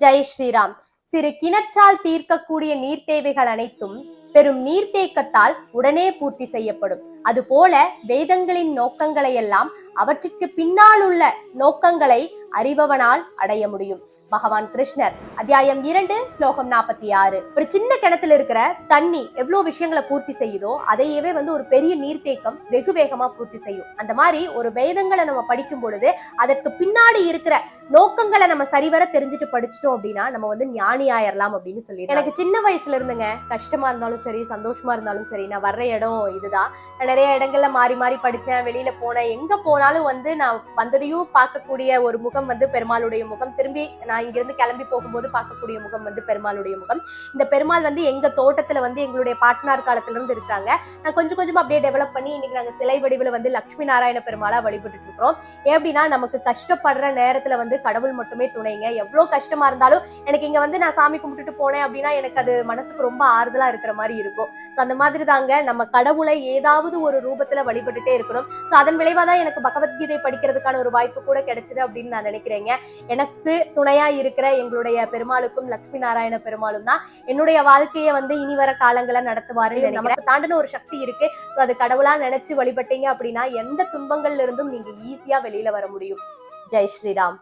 ஜெய் ஸ்ரீராம். சிறு கிணற்றால் தீர்க்கக்கூடிய நீர் தேவைகள் அனைத்தும் பெரும் நீர்த்தேக்கத்தால் உடனே பூர்த்தி செய்யப்படும். அதுபோல வேதங்களின் நோக்கங்களை எல்லாம் அவற்றிற்கு பின்னால் உள்ள நோக்கங்களை அறிபவனால் அடைய முடியும். பகவான் கிருஷ்ணர் அத்தியாயம் இரண்டு ஸ்லோகம் நாற்பத்தி ஆறு. ஒரு சின்ன கிணத்துல இருக்கிற தண்ணி எவ்வளவு விஷயங்களை பூர்த்தி செய்யுதோ அதையவே வந்து ஒரு பெரிய நீர்த்தேக்கம் வெகு வேகமா பூர்த்தி செய்யும். அந்த மாதிரி ஒரு வேதங்களை நம்ம படிக்கும் பொழுது அதற்கு பின்னாடி இருக்கிற நோக்கங்களை நம்ம சரிவர தெரிஞ்சுட்டு படிச்சிட்டோம் அப்படின்னா நம்ம வந்து ஞானி ஆயிரலாம் அப்படின்னு சொல்லி எனக்கு சின்ன வயசுல இருந்துங்க கஷ்டமா இருந்தாலும் சரி சந்தோஷமா இருந்தாலும் சரி நான் வர்ற இடம் இதுதான். நான் நிறைய இடங்கள்ல மாறி மாறி படிச்சேன் வெளியில போனேன். எங்க போனாலும் வந்து நான் வந்ததையும் பார்க்கக்கூடிய ஒரு முகம் வந்து பெருமாளுடைய முகம். திரும்பி நான் இங்கிருந்து கிளம்பி போகும்போது பார்க்கக்கூடிய முகம் வந்து பெருமாளுடைய முகம். இந்த பெருமாள் வந்து எங்க தோட்டத்துல வந்து எங்களுடைய பாட்னார் காலத்துல இருந்து இருக்காங்க. நான் கொஞ்சம் கொஞ்சமா அப்படியே டெவலப் பண்ணி இன்னைக்கு நாங்க சிலை வடிவில் வந்து லட்சுமி நாராயண பெருமாளா வழிபட்டுட்டு இருக்கிறோம். எப்படின்னா நமக்கு கஷ்டப்படுற நேரத்துல வந்து கடவுள் மட்டுமே துணைங்க. எவ்வளவு கஷ்டமா இருந்தாலும் எனக்கு இங்க வந்து நான் சாமி கும்பிட்டுட்டு போனேன் அப்படின்னா எனக்கு அது மனசுக்கு ரொம்ப ஆறுதலா இருக்கிற மாதிரி இருக்கும். ஸோ அந்த மாதிரி தாங்க நம்ம கடவுளை ஏதாவது ஒரு ரூபத்துல வழிபட்டுட்டே இருக்கணும். ஸோ அதன் விளைவா தான் எனக்கு பகவத்கீதை படிக்கிறதுக்கான ஒரு வாய்ப்பு கூட கிடைச்சது அப்படின்னு நான் நினைக்கிறேங்க. எனக்கு துணையா இருக்கிற எங்களுடைய பெருமாளுக்கும் லட்சுமி நாராயண பெருமாளும் தான் என்னுடைய வாழ்க்கையை வந்து இனி வர காலங்களை நடத்துவாரு நமக்கு தாண்டின ஒரு சக்தி இருக்கு. ஸோ அது கடவுளா நினைச்சு வழிபட்டீங்க அப்படின்னா எந்த துன்பங்கள்ல இருந்தும் நீங்க ஈஸியா வெளியில வர முடியும். ஜெய் ஸ்ரீராம்.